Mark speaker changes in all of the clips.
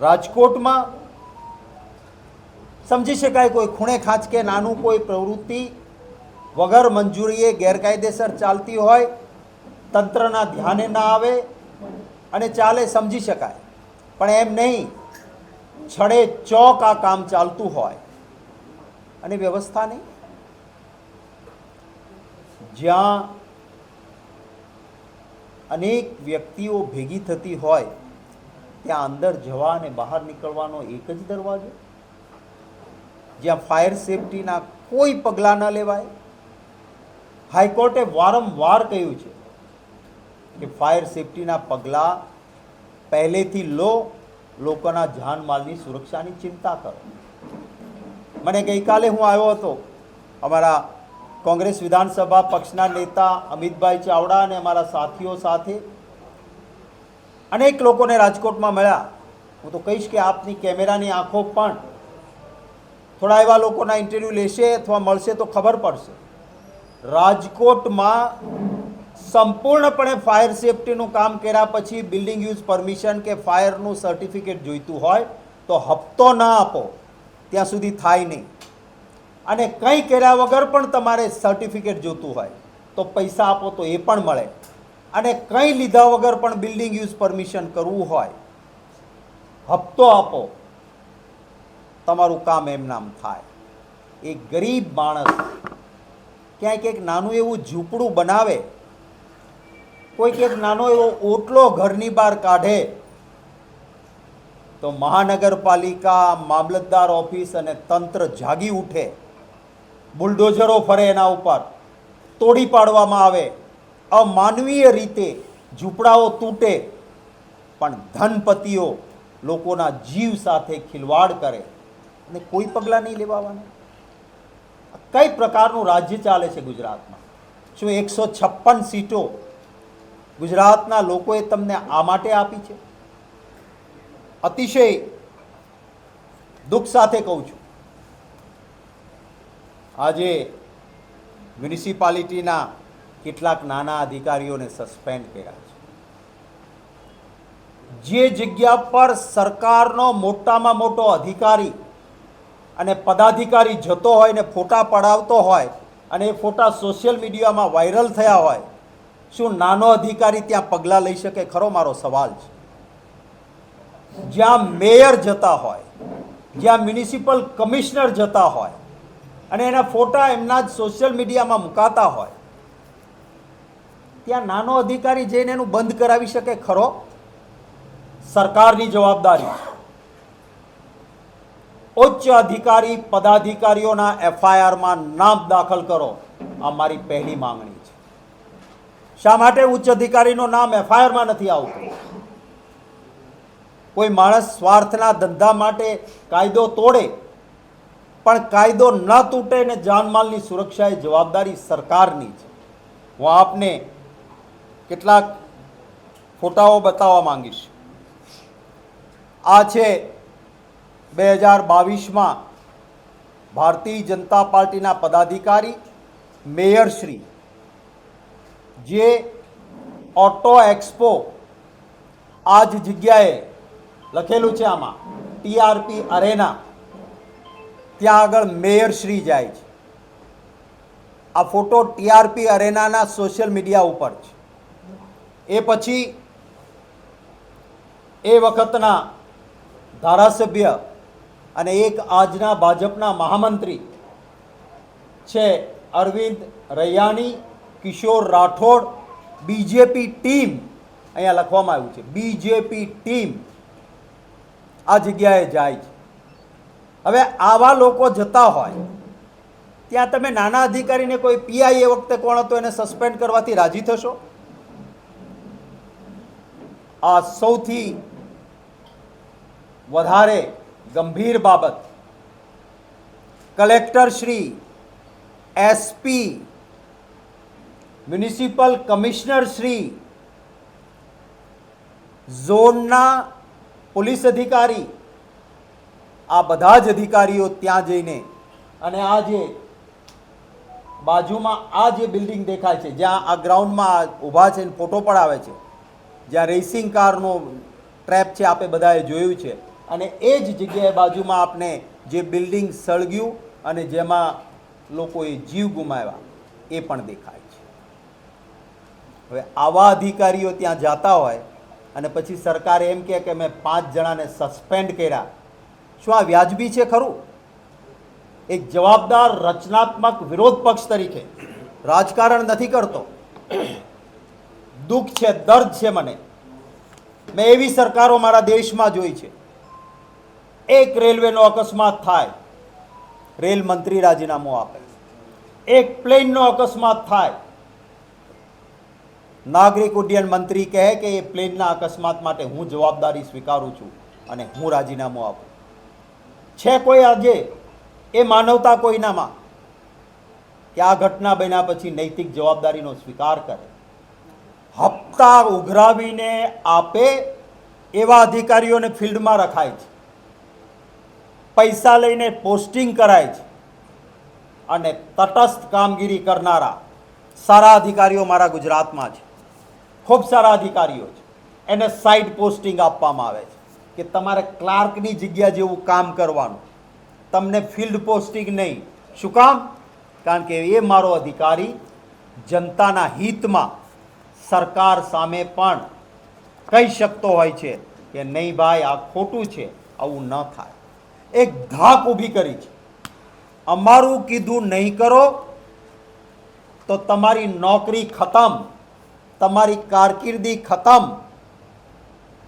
Speaker 1: રાજકોટમાં સમજી શકાય કોઈ ખૂણે ખાંચકે નાનું કોઈ પ્રવૃત્તિ વગર મંજૂરીએ ગેરકાયદેસર ચાલતી હોય, તંત્રના ધ્યાને ના આવે અને ચાલે સમજી શકાય. પણ એમ નહીં, છડે ચોક આ કામ ચાલતું હોય. અને વ્યવસ્થા નહીં. જ્યાં અનેક વ્યક્તિઓ ભેગી થતી હોય ત્યાં અંદર જવા અને બહાર નીકળવાનો એક જ દરવાજો. જ્યાં ફાયર સેફટીના કોઈ પગલાં ન લેવાય. હાઈકોર્ટે વારંવાર કહ્યું છે કે ફાયર સેફટીના પગલાં પહેલેથી લો, લોકોના જાનમાલની સુરક્ષાની ચિંતા કરો. મને ગઈકાલે હું આવ્યો હતો, અમારા કોંગ્રેસ વિધાનસભા પક્ષના નેતા અમિતભાઈ ચાવડા અને અમારા સાથીઓ સાથે અનેક લોકોને રાજકોટમાં મળ્યા. હું તો કહીશ કે આપની કેમેરાની આંખો પણ થોડા એવા લોકોના ઇન્ટરવ્યૂ લેશે અથવા મળશે તો ખબર પડશે. રાજકોટમાં સંપૂર્ણપણે ફાયર સેફટીનું કામ કર્યા પછી બિલ્ડિંગ યુઝ પરમિશન કે ફાયરનું સર્ટિફિકેટ જોઈતું હોય તો હપ્તો ના આપો. ત્યાં સુધી થાય નહીં. અને કંઈ કર્યા વગર પણ તમારે સર્ટિફિકેટ જોતું હોય તો પૈસા આપો તો એ પણ મળે. અને કંઈ લીધા વગર પણ બિલ્ડિંગ યુઝ પરમિશન કરવું હોય, હપ્તો આપો, તમારું કામ એમ નામ થાય. એ ગરીબ માણસ ક્યાંક એક નાનું એવું ઝૂંપડું બનાવે, કોઈક એક નાનો એવો ઓટલો ઘરની બહાર કાઢે, તો મહાનગરપાલિકા, મામલતદાર ઓફિસ અને તંત્ર જાગી ઉઠે, બુલડોઝરો ફરે એના ઉપર, તોડી પાડવામાં આવે અમાનવીય રીતે ઝૂંપડાઓ તૂટે, પણ ધનપતિઓ લોકોના જીવ સાથે ખિલવાડ કરે અને કોઈ પગલાં નહીં લેવાવાના. કઈ પ્રકારનું રાજ્ય ચાલે છે ગુજરાતમાં? શું એકસો છપ્પન સીટો ગુજરાતના લોકોએ તમને આ માટે આપી છે? અતિશય દુઃખ સાથે કહું છું. આજે મ્યુનિસિપાલિટીના કેટલાક નાના અધિકારીઓને સસ્પેન્ડ કર્યા છે. જે જગ્યા પર સરકારનો મોટામાં મોટો અધિકારી અને પદાધિકારી જતો હોય ને ફોટા પડાવતો હોય અને એ ફોટા સોશિયલ મીડિયામાં વાયરલ થયા હોય, શું નાનો અધિકારી ત્યાં પગલાં લઈ શકે? ખરો મારો સવાલ છે. જ્યાં મેયર જતા હોય, જ્યાં મ્યુનિસિપલ કમિશનર જતા હોય અને એના ફોટા એમના જ સોશિયલ મીડિયામાં મુકાતા હોય ત્યાં નાનો અધિકારી જઈને એનું બંધ કરાવી શકે ખરો? સરકારની જવાબદારી. ઉચ્ચ અધિકારી, પદાધિકારીઓના એફઆઈઆરમાં નામ દાખલ કરો. આ મારી પહેલી માંગણી છે. શા માટે ઉચ્ચ અધિકારીનું નામ એફઆઈઆરમાં નથી આવતું? કોઈ માણસ સ્વાર્થના ધંધા માટે કાયદો તોડે, પણ કાયદો ન તૂટે ને જાનમાલની સુરક્ષા એ જવાબદારી સરકારની છે. હું આપને કેટલાક ફોટાઓ બતાવવા માંગીશ. આ છે બે હજાર બાવીસમાં ભારતીય જનતા પાર્ટીના પદાધિકારી, મેયરશ્રી, જે ઓટો એક્સપો આ જ જગ્યાએ લખેલું છે આમાં ટીઆરપી અરેના. ત્યાં આગળ મેયરશ્રી જાય છે. આ ફોટો ટીઆરપી અરેનાના સોશિયલ મીડિયા ઉપર છે. એ પછી એ વખતના ધારાસભ્ય અને એક આજના ભાજપના મહામંત્રી છે અરવિંદ રૈયાણી, કિશોર રાઠોડ, બીજેપી ટીમ અહીંયા લખવામાં આવ્યું છે. બીજેપી ટીમ આ જગ્યાએ જાય છે. હવે આવા લોકો જતા હોય, ત્યાં તમે નાના અધિકારીને કોઈ પીઆઈ એ વખતે કોણ હતો એને સસ્પેન્ડ કરવાથી રાજી થશો? આ સૌથી વધારે ગંભીર બાબત collector Shri SP municipal commissioner Shri ઝોનના પોલીસ અધિકારી, આ બધા જ અધિકારીઓ ત્યાં જઈને અને આ જે બાજુમાં આ જે બિલ્ડિંગ દેખાય છે, જ્યાં આ ગ્રાઉન્ડમાં ઊભા છે ફોટો પડાવે છે જ્યાં રેસિંગ કારનો ટ્રેપ છે આપણે બધાએ જોયું છે. અને એ જ જગ્યાએ બાજુમાં આપણે જે બિલ્ડિંગ સળગ્યું અને જેમાં લોકોએ જીવ ગુમાવ્યા, એ પણ દેખાય છે. હવે આવા અધિકારીઓ ત્યાં જાતા હોય અને પછી સરકાર એમ કહે કે મેં પાંચ જણાને સસ્પેન્ડ કર્યા. શું આ વ્યાજબી છે ખરું? એક જવાબદાર રચનાત્મક વિરોધ પક્ષ તરીકે. રાજકારણ નથી કરતો. દુઃખ છે, દર્દ છે મને. મેં એવી સરકારો મારા દેશમાં જોઈ છે. એક રેલવેનો અકસ્માત થાય, રેલ મંત્રી રાજીનામું આપે. એક પ્લેનનો અકસ્માત થાય. નાગરિક ઉડ્ડયન મંત્રી કહે કે એ પ્લેનના અકસ્માત માટે હું જવાબદારી સ્વીકારું છું અને હું રાજીનામું આપું. છે કોઈ આજે? એ માનવતા કોઈનામાં? કે આ ઘટના બન્યા પછી નૈતિક જવાબદારીનો સ્વીકાર કરે. હપ્તા ઉઘરાવીને આપે એવા અધિકારીઓને ફિલ્ડમાં રખાય છે. પૈસા લઈને પોસ્ટિંગ કરાય છે. અને તટસ્થ કામગીરી કરનારા સારા અધિકારીઓ મારા ગુજરાતમાં છે. ખૂબ સારા અધિકારીઓ છે. એને સાઇડ પોસ્ટિંગ આપવામાં આવે છે કે તમારે ક્લાર્કની જગ્યા જેવું કામ કરવાનું. તમને ફિલ્ડ પોસ્ટિંગ નહીં. શું કામ? કારણ કે એ મારો અધિકારી જનતાના હિતમાં સરકાર સામે પણ કહી શકતો હોય છે કે નહીં ભાઈ, આ ખોટું છે, આવું ન થાય. એક ધાક ઊભી કરી છે. અમારું કીધું નહીં કરો, તો તમારી નોકરી ખતમ, તમારી કારકિર્દી ખતમ,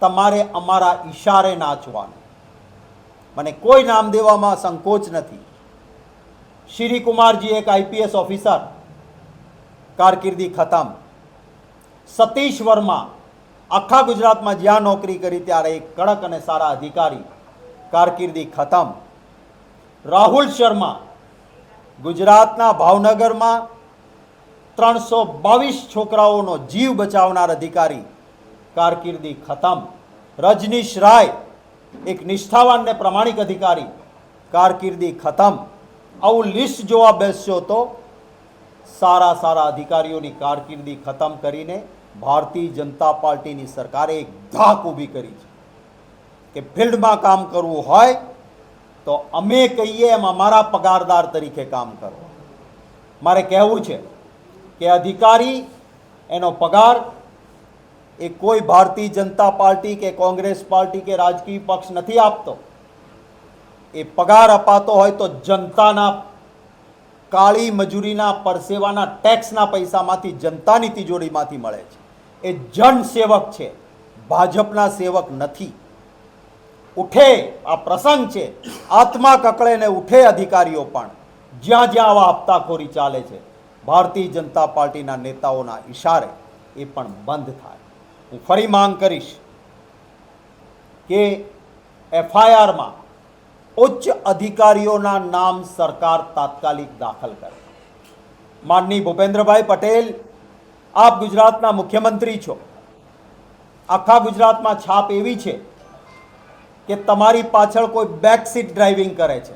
Speaker 1: તમારે અમારા ઈશારે નાચવાનું. મને કોઈ નામ દેવામાં સંકોચ નથી. શ્રી કુમારજી એક આઈપીએસ ઓફિસર, કારકિર્દી ખતમ. સતીશ વર્મા આખા ગુજરાતમાં જ્યાં નોકરી કરી ત્યારે એક કડક અને સારા અધિકારી, કારકિર્દી ખતમ. રાહુલ શર્મા ગુજરાતના ભાવનગરમાં ત્રણસો બાવીસ છોકરાઓનો જીવ બચાવનાર અધિકારી, કારકિર્દી ખતમ. રજનીશ રાય એક નિષ્ઠાવાન ને પ્રમાણિક અધિકારી, કારકિર્દી ખતમ. આવું લિસ્ટ જોવા બેસશો તો સારા સારા અધિકારીઓની કારકિર્દી ખતમ કરીને ભારતીય જનતા પાર્ટીની સરકારે એક ધાક ઊભી કરી છે કે ફિલ્ડમાં કામ કરવું હોય તો અમે કહીએ એમ અમારા પગારદાર તરીકે કામ કરો. મારે કહેવું છે કે અધિકારી, એનો પગાર એ કોઈ ભારતીય જનતા પાર્ટી કે કોંગ્રેસ પાર્ટી કે રાજકીય પક્ષ નથી આપતો. એ પગાર અપાતો હોય તો જનતાના કાળી મજૂરીના પરસેવાના ટેક્સના પૈસામાંથી જનતાની તિજોરીમાંથી મળે છે. એ જનસેવક છે. ભાજપના સેવક નથી. ઉઠે, આ પ્રસંગ છે. આત્મા કકળે ને ઉઠે અધિકારીઓ પણ. જ્યાં જ્યાં આવા હપ્તાખોરી ચાલે છે, ભારતીય જનતા પાર્ટીના નેતાઓના ઈશારે એ પણ બંધ થાય. હું ફરી માંગ કરીશ કે એફઆઈઆરમાં ઉચ્ચ અધિકારીઓના નામ સરકાર તાત્કાલિક દાખલ કરે. માનની ભૂપેન્દ્રભાઈ પટેલ, આપ ગુજરાતના મુખ્યમંત્રી છો. આખા ગુજરાતમાં છાપ એવી છે કે તમારી પાછળ કોઈ બેક સીટ ડ્રાઇવિંગ કરે છે.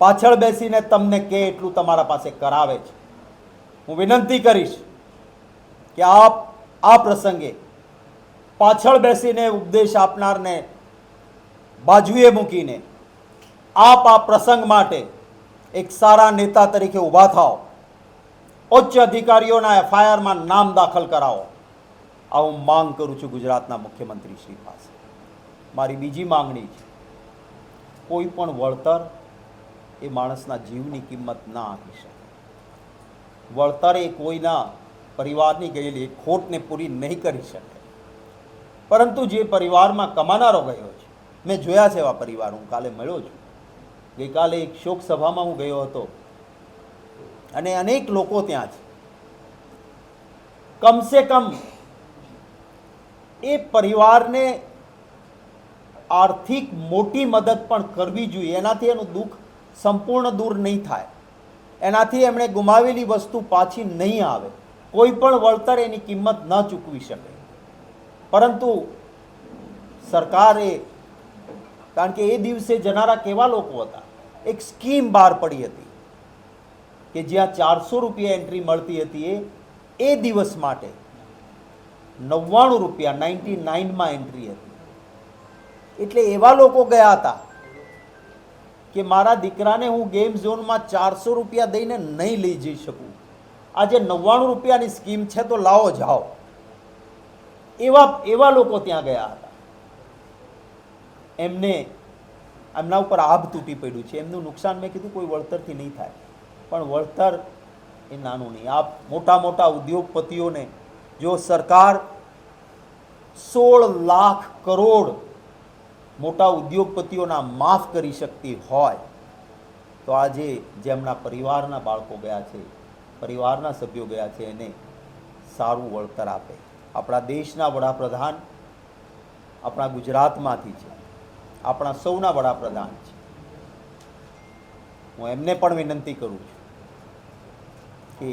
Speaker 1: પાછળ બેસીને તમને કે એટલું તમારા પાસે કરાવે છે. હું વિનંતી કરીશ કે આપ આ પ્રસંગે પાછળ બેસીને ઉપદેશ આપનારને બાજુએ મૂકીને આપ આ પ્રસંગ માટે એક સારા નેતા તરીકે ઊભા થાઓ. ઉચ્ચ અધિકારીઓના એફઆઈઆરમાં નામ દાખલ કરાવો. આ હું માંગ કરું છું ગુજરાતના મુખ્યમંત્રી શ્રી પાસે. મારી બીજી માંગણી છે, કોઈ પણ વળતર એ માણસના જીવની કિંમત ના આપી શકે. વળતર એ કોઈના પરિવારની ગયેલી ખોટને પૂરી નહીં કરી શકે. પરંતુ જે પરિવારમાં કમાનારો ગયો છે, મેં જોયા છે એવા પરિવાર, હું કાલે મળ્યો છું. ગઈકાલે એક શોક સભામાં હું ગયો હતો. અને અનેક લોકો ત્યાં છે કમસે કમ એ પરિવારને આર્થિક મોટી મદદ પણ કરવી જોઈએ. એનાથી એનું દુઃખ સંપૂર્ણ દૂર નહીં થાય. એનાથી એમણે ગુમાવેલી વસ્તુ પાછી નહીં આવે. કોઈ પણ વળતર એની કિંમત ન ચૂકવી શકે. પરંતુ સરકારે, કારણ કે એ દિવસે જનારા કેવા લોકો હતા? એક સ્કીમ બહાર પડી હતી કે જ્યાં ચારસો રૂપિયા એન્ટ્રી મળતી હતી એ એ દિવસ માટે નવ્વાણું રૂપિયા નાઇન્ટી નાઇનમાં એન્ટ્રી હતી. એટલે એવા લોકો ગયા હતા કે મારા દીકરાને હું ગેમ ઝોનમાં ચારસો રૂપિયા દઈને નહીં લઈ જઈ શકું. આજે નવ્વાણું રૂપિયાની સ્કીમ છે તો લાવો, જાઓ. એવા એવા લોકો ત્યાં ગયા હતા. એમને એમના ઉપર આભ તૂટી પડ્યું છે. એમનું નુકસાન મેં કીધું કોઈ વળતરથી નહીં થાય. પણ વળતર એ નાનું નહીં. આ મોટા મોટા ઉદ્યોગપતિઓને જો સરકાર સોળ લાખ કરોડ મોટા ઉદ્યોગપતિઓના માફ કરી શકતી હોય, તો આજે જેમના પરિવારના બાળકો ગયા છે, પરિવારના સભ્યો ગયા છે, એને સારું વળતર આપે. આપણા દેશના વડાપ્રધાન આપણા ગુજરાતમાંથી છે. આપણા સૌના વડાપ્રધાન છે. હું એમને પણ વિનંતી કરું છું કે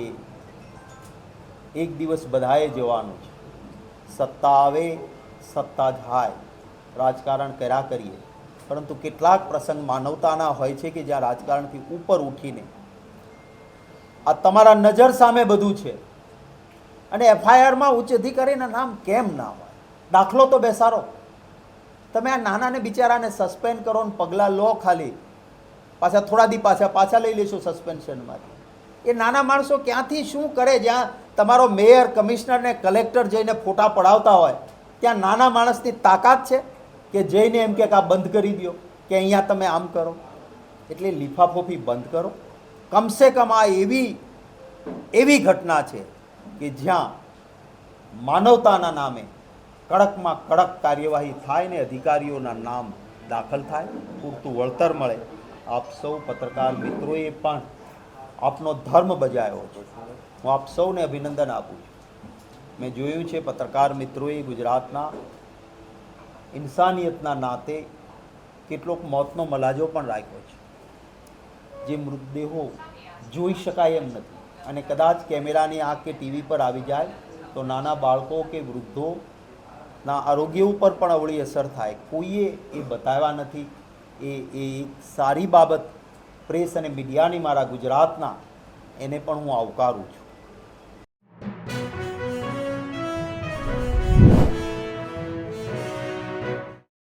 Speaker 1: એક દિવસ બધાએ જવાનું છે. સત્તા આવે, સત્તા જાય રાજકારણ કર્યા કરીએ. પરંતુ કેટલાક પ્રસંગ માનવતાના હોય છે કે જ્યાં રાજકારણથી ઉપર ઉઠીને આ તમારા નજર સામે બધું છે. અને એફઆઈઆરમાં ઉચ્ચ અધિકારીના નામ કેમ ના હોય? દાખલો તો બેસારો તમે આ નાનાને બિચારાને સસ્પેન્ડ કરો ને પગલાં લો ખાલી. પાછા થોડા દી પાછા પાછા લઈ લેશો સસ્પેન્શનમાંથી એ નાના માણસો ક્યાંથી શું કરે? જ્યાં તમારો મેયર, કમિશનર ને કલેક્ટર જઈને ફોટા પડાવતા હોય, ત્યાં નાના માણસની તાકાત છે કે જઈને એમ કે આ બંધ કરી દો કે અહીંયા તમે આમ કરો? એટલે લીફાફોફી બંધ કરો. કમસે કમ આ એવી એવી ઘટના છે કે જ્યાં માનવતાના નામે કડકમાં કડક કાર્યવાહી થાય ને અધિકારીઓના નામ દાખલ થાય, પૂરતું વળતર મળે. આપ સૌ પત્રકાર મિત્રોએ પણ આપનો ધર્મ બજાયો છે. હું આપ સૌને અભિનંદન આપું છું. મેં જોયું છે પત્રકાર મિત્રોએ ગુજરાતના ઇન્સાનિયતના નાતે કેટલોક મોતનો મલાજો પણ રાખ્યો છે. જે મૃતદેહો જોઈ શકાય એમ નથી. અને કદાચ કેમેરાની આંખ કે ટીવી પર આવી જાય તો નાના બાળકો કે વૃદ્ધોના આરોગ્ય ઉપર પણ અવળી અસર થાય. કોઈએ એ બતાવ્યા નથી. એ એ સારી બાબત પ્રેસ અને મીડિયાની મારા ગુજરાતના, એને પણ હું આવકારું છું.